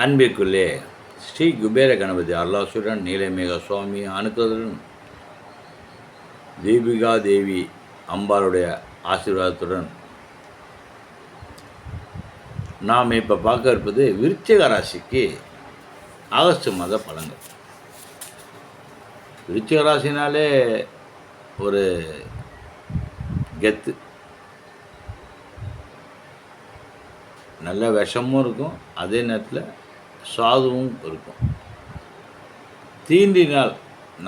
அன்பிற்குள்ளே ஸ்ரீ குபேர கணபதி அல்லாசுரன் நீலமேக சுவாமி அனுக்குதன் தீபிகா தேவி அம்பாளுடைய ஆசீர்வாதத்துடன் நாம் இப்போ பார்க்க இருப்பது விருச்சிக ராசிக்கு ஆகஸ்ட் மாத பலன்கள். விருச்சிக ராசினாலே ஒரு கெத்து. நல்ல விஷமும் இருக்கும். அதே நேரத்தில் சாதுவும் இருக்கும். தீண்டினால்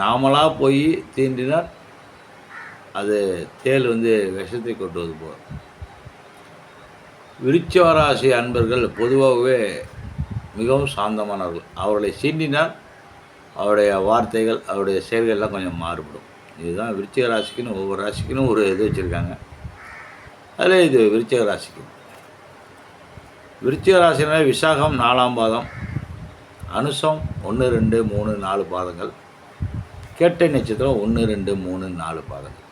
நாமளாக போய் தீண்டினால் அது தேல் வந்து விஷத்தை கொட்டுவது போல் விருச்சவராசி அன்பர்கள் பொதுவாகவே மிகவும் சாந்தமானவர்கள். அவர்களை சீண்டினால் அவருடைய வார்த்தைகள் அவருடைய செயல்கள்லாம் கொஞ்சம் மாறுபடும். இதுதான் விருச்சிக ராசிக்குன்னு ஒவ்வொரு ராசிக்குன்னு ஒரு இது வச்சுருக்காங்க. அதில் இது விருச்சிக ராசிக்கு விருச்சிக ராசினால் விசாகம் நாலாம் பாதம். அனுசம் ஒன்று ரெண்டு மூணு நாலு பாதங்கள். கேட்டை நட்சத்திரம் ஒன்று ரெண்டு மூணு நாலு பாதங்கள்.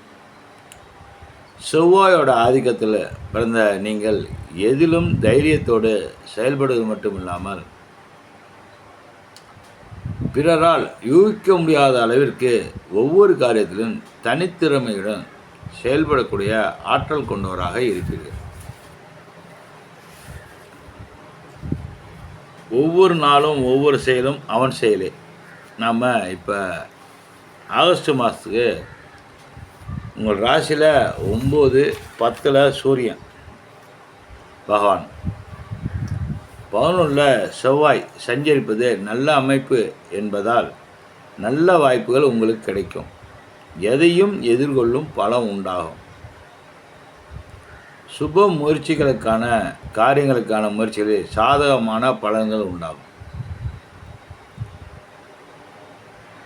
செவ்வாயோட ஆதிக்கத்தில் பிறந்த நீங்கள் எதிலும் தைரியத்தோடு செயல்படுவது மட்டும் இல்லாமல் பிறரால் யூகிக்க முடியாத அளவிற்கு ஒவ்வொரு காரியத்திலும் தனித்திறமையுடன் செயல்படக்கூடிய ஆற்றல் கொண்டவராக இருக்கிறீர்கள் ஒவ்வொரு நாளும் ஒவ்வொரு செயலும் அவன் செயலே. நாம் இப்போ ஆகஸ்ட் மாதத்துக்கு உங்கள் ராசியில் ஒம்பது பத்தில் சூரியன் பகவான். பதினொன்றில் செவ்வாய் சஞ்சரிப்பது நல்ல அமைப்பு என்பதால் நல்ல வாய்ப்புகள் உங்களுக்கு கிடைக்கும். எதையும் எதிர்கொள்ளும் பலம் உண்டாகும். சுப முயற்சிகளுக்கான காரியங்களுக்கான முயற்சிகளில் சாதகமான பலன்கள் உண்டாகும்.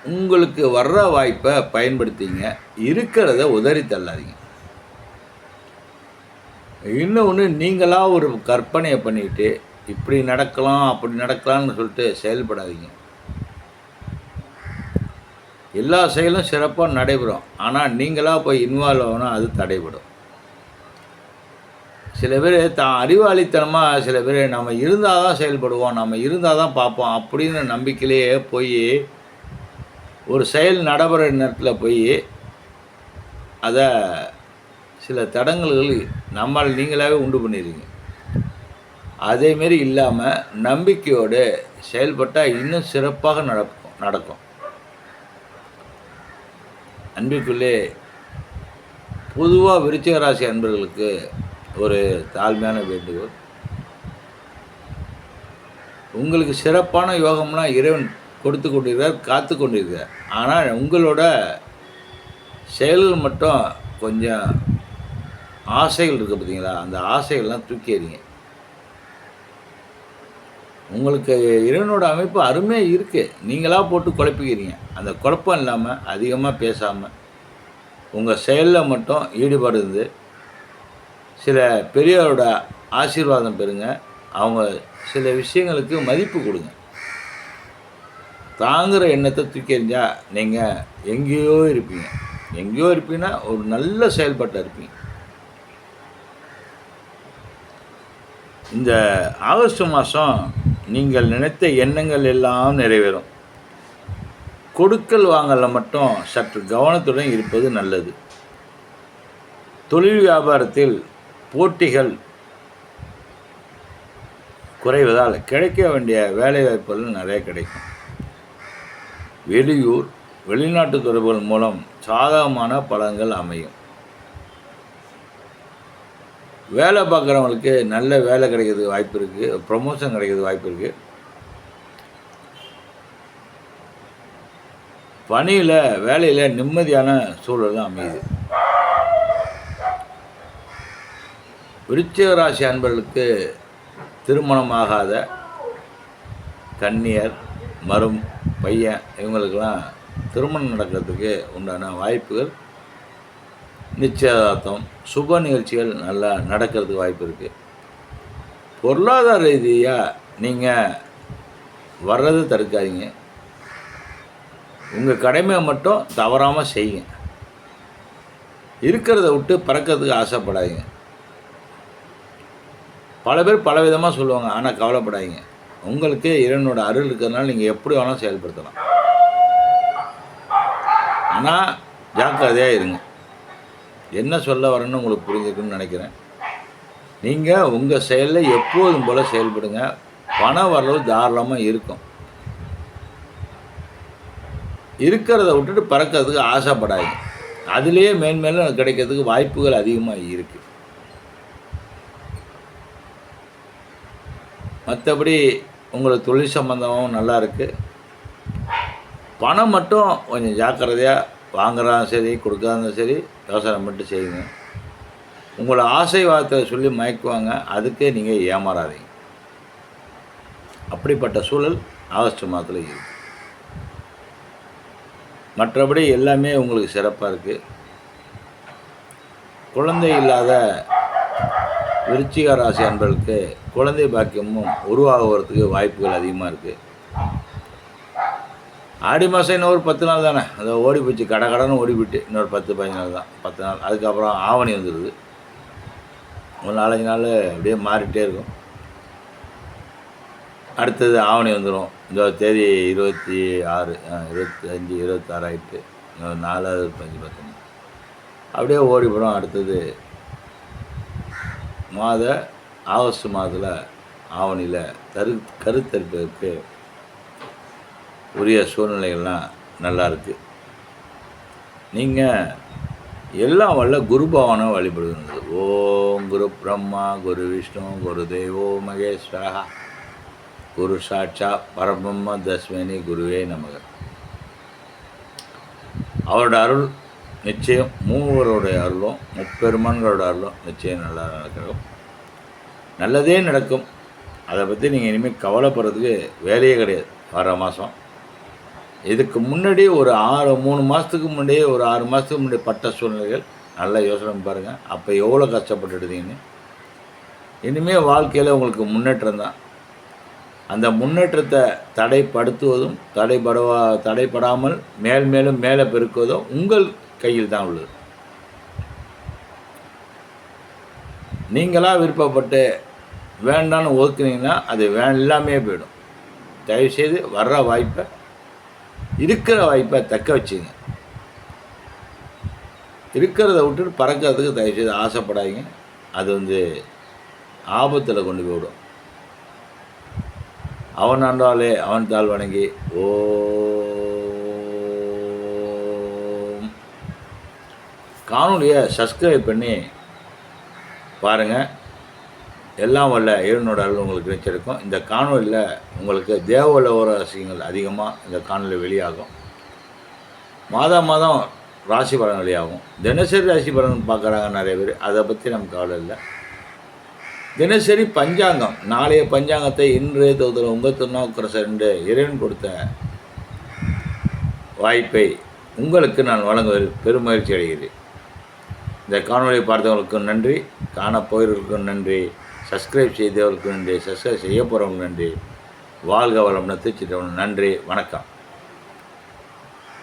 உங்களுக்கு வர்ற வாய்ப்பை பயன்படுத்திங்க. இருக்கிறத உதறி தள்ளாதீங்க. இன்னொன்று நீங்களாக ஒரு கற்பனையை பண்ணிக்கிட்டு இப்படி நடக்கலாம் அப்படி நடக்கலாம்னு சொல்லிட்டு செயல்படாதீங்க. எல்லா செயலும் சிறப்பாக நடைபெறும். ஆனால் நீங்களாக போய் இன்வால்வ் ஆகணும் அது தடைபடும். சில பேர் தான் அறிவாளித்தனமாக சில பேர் நம்ம இருந்தால் தான் செயல்படுவோம் நம்ம இருந்தால் தான் பார்ப்போம் அப்படின்னு நம்பிக்கையிலேயே போய் ஒரு செயல் நடைபெற நேரத்தில் போய் அதை சில தடங்கல்கள் நம்மால் நீங்களாகவே உண்டு பண்ணிடுங்க அதேமாரி இல்லாமல் நம்பிக்கையோடு செயல்பட்டால் இன்னும் சிறப்பாக நடக்கும் நடக்கும். அன்பிற்குள்ளே பொதுவாக விருச்சிக ராசி அன்பர்களுக்கு ஒரு தாழ்மையான வேண்டுகோள். உங்களுக்கு சிறப்பான யோகம்னால் இறைவன் கொடுத்து கொண்டிருக்கிறார் காத்து கொண்டிருக்கிறார். ஆனால் உங்களோட செயல்கள் மட்டும் கொஞ்சம் ஆசைகள் இருக்குது பார்த்தீங்களா? அந்த ஆசைகள்லாம் தூக்கி எறிங்க உங்களுக்கு இறைவனோட அமைப்பு அருமையாக இருக்குது நீங்களாக போட்டு குழப்பிக்கிறீங்க. அந்த குழப்பம் இல்லாமல் அதிகமாக பேசாமல் உங்கள் செயலில் மட்டும் ஈடுபடுது சில பெரியவரோட ஆசீர்வாதம் பெறுங்க. அவங்க சில விஷயங்களுக்கு மதிப்பு கொடுங்க. தாங்குகிற எண்ணத்தை தூக்கி எறிஞ்சா நீங்கள் எங்கேயோ இருப்பீங்க. எங்கேயோ இருப்பீங்கன்னா ஒரு நல்ல செயல்பாட்டை இருப்பீங்க. இந்த ஆகஸ்ட் மாதம் நீங்கள் நினைத்த எண்ணங்கள் எல்லாம் நிறைவேறும். கொடுக்கல் வாங்கல மட்டும் சற்று கவனத்துடன் இருப்பது நல்லது. தொழில் வியாபாரத்தில் போட்டிகள் குறைவதால் கிடைக்க வேண்டிய வேலைவாய்ப்புகள் நிறைய கிடைக்கும். வெளியூர் வெளிநாட்டு தொடர்புகள் மூலம் சாதகமான பலன்கள் அமையும். வேலை பார்க்குறவங்களுக்கு நல்ல வேலை கிடைக்கிறதுக்கு வாய்ப்பு இருக்குது ப்ரொமோஷன் கிடைக்கிறதுக்கு வாய்ப்பு இருக்குது பணியில் வேலையில் நிம்மதியான சூழல் தான் அமையுது. விருச்சிக ராசி அன்பர்களுக்கு திருமணமாகாத கன்னியர் மரும் பையன் இவங்களுக்கெல்லாம் திருமணம் நடக்கிறதுக்கு உண்டான வாய்ப்புகள் நிச்சயதார்த்தம் சுப நிகழ்ச்சிகள் நல்லா நடக்கிறதுக்கு வாய்ப்பு இருக்குது பொருளாதார ரீதியாக நீங்கள் வர்றது தடுக்காதீங்க. உங்கள் கடமையை மட்டும் தவறாமல் செய்யுங்க. இருக்கிறத விட்டு பறக்கிறதுக்கு ஆசைப்படாதீங்க. பல பேர் பல விதமாக சொல்லுவாங்க ஆனால் கவலைப்படாதீங்க. உங்களுக்கு இறைவனோட அருள் இருக்கிறதுனால நீங்கள் எப்படி வேணாலும் செயல்படுத்தலாம். ஆனால் ஜாக்கிரதையாக இருங்க. என்ன சொல்ல வரேன்னு உங்களுக்கு புரிஞ்சுக்கணும்னு நினைக்கிறேன். நீங்கள் உங்கள் செயலில் எப்போதும் போல் செயல்படுங்க. பண வரவு தாராளமாக இருக்கும். இருக்கிறத விட்டுட்டு பறக்கிறதுக்கு ஆசைப்படாதீங்க. அதுலேயே மேன்மேலும் கிடைக்கிறதுக்கு வாய்ப்புகள் அதிகமாக இருக்குது மற்றபடி உங்களுக்கு தொழில் சம்மந்தமாகவும் நல்லா இருக்குது பணம் மட்டும் கொஞ்சம் ஜாக்கிரதையாக வாங்குறாலும் சரி கொடுக்காதும் சரி யோசனை மட்டும் செய்யுங்க. உங்களை ஆசை வார்த்தை சொல்லி மயக்குவாங்க. அதுக்கே நீங்கள் ஏமாறாதீங்க. அப்படிப்பட்ட சூழல் ஆகஸ்ட் மாதத்தில் இருக்குது மற்றபடி எல்லாமே உங்களுக்கு சிறப்பாக இருக்குது குழந்தை இல்லாத விருச்சிக ராசி அன்பர்களுக்கு குழந்தை பாக்கியமும் உருவாகுவதற்கு வாய்ப்புகள் அதிகமாக இருக்குது ஆடி மாதம் இன்னொரு பத்து நாள் தானே? அதை ஓடி போச்சு கடை கடன்னு ஓடி போயிட்டு இன்னொரு பத்து பதினஞ்சு நாள் தான். பத்து நாள் அதுக்கப்புறம் ஆவணி வந்துடுது ஒரு நாலஞ்சு நாள் அப்படியே மாறிட்டே இருக்கும். அடுத்தது ஆவணி வந்துடும் இந்த தேதி இருபத்தி ஆறு இருபத்தி அஞ்சு இருபத்தாறு ஆகிட்டு இன்னொரு நாலாவது பஞ்சு பத்து அப்படியே ஓடி போகிறோம் அடுத்தது மாத ஆகஸ்ட் மாதத்தில் ஆவணியில் கரு கருத்தரிப்பதற்கு உரிய சூழ்நிலைகள்லாம் நல்லா இருக்குது நீங்கள் எல்லாம் வல்ல குரு பவனை வழிபடுகிறது. ஓம் குரு பிரம்மா குரு விஷ்ணு குரு தேவோ மகேஸ்வரா. குரு சாட்சா பரபிரம்ம தஸ்மினி குருவே நமக. அவரோட அருள் நிச்சயம் மூவருடைய அருளும் முப்பெருமான்களோட அருளும் நிச்சயம் நல்லா நடக்கிறோம் நல்லதே நடக்கும். அதை பற்றி நீங்கள் இனிமேல் கவலைப்படுறதுக்கு வேலையே கிடையாது வர மாதம் இதுக்கு முன்னாடி ஒரு ஆறு மூணு மாதத்துக்கு முன்னாடியே ஒரு ஆறு மாதத்துக்கு முன்னாடி பட்ட சூழ்நிலைகள் நல்லா யோசனை பாருங்கள் அப்போ எவ்வளோ கஷ்டப்பட்டுடுதீங்கன்னு இனிமேல் வாழ்க்கையில் உங்களுக்கு முன்னேற்றம் தான். அந்த முன்னேற்றத்தை தடைப்படுத்துவதும் தடைபடுவா தடைப்படாமல் மேல் மேலும் மேலே பெருக்குவதும் உங்கள் கையில் தான் உள்ளது. நீங்களாக விருப்பப்பட்டு வேண்டான்னு ஒதுக்குனீங்கன்னா அது வே எல்லாமே போயிடும். தயவுசெய்து வர்ற வாய்ப்பை இருக்கிற வாய்ப்பை தக்க வச்சுங்க. இருக்கிறத விட்டுட்டு பறக்கிறதுக்கு தயவுசெய்து ஆசைப்படாதீங்க. அது வந்து ஆபத்தில் கொண்டு போய்விடும். அவன் ஆண்டாலே அவன் தாள் வணங்கி ஓ காணொலியை சப்ஸ்கிரைப் பண்ணி பாருங்கள் எல்லாம் வல்ல இறைவனோட அருள் உங்களுக்கு கிடைச்சிருக்கும். இந்த காணொலியில் உங்களுக்கு தேவல ரசிகங்கள் அதிகமாக இந்த காணொலி வெளியாகும். மாதம் மாதம் ராசி பலன் வெளியாகும். தினசரி ராசி பலன் பார்க்குறாங்க நிறைய பேர். அதை பற்றி நமக்கு கவலை இல்லை. தினசரி பஞ்சாங்கம். நாளைய பஞ்சாங்கத்தை இன்று தொகுதியில் உங்கள் திருநாவுக்கரசர் என்று இறைவன் கொடுத்த வாய்ப்பை உங்களுக்கு நான் வழங்குவதில் பெருமகிழ்ச்சி அடைகிறேன். இந்த காணொலியை பார்த்தவர்களுக்கும் நன்றி. காணப்போயவர்களுக்கும் நன்றி. சப்ஸ்கிரைப் செய்தவர்களுக்கும் நன்றி. சப்ஸ்கிரைப் செய்ய போகிறவங்களுக்கு நன்றி. வாழ்க வளம் நத்திச்சிட்டவன் நன்றி. வணக்கம்.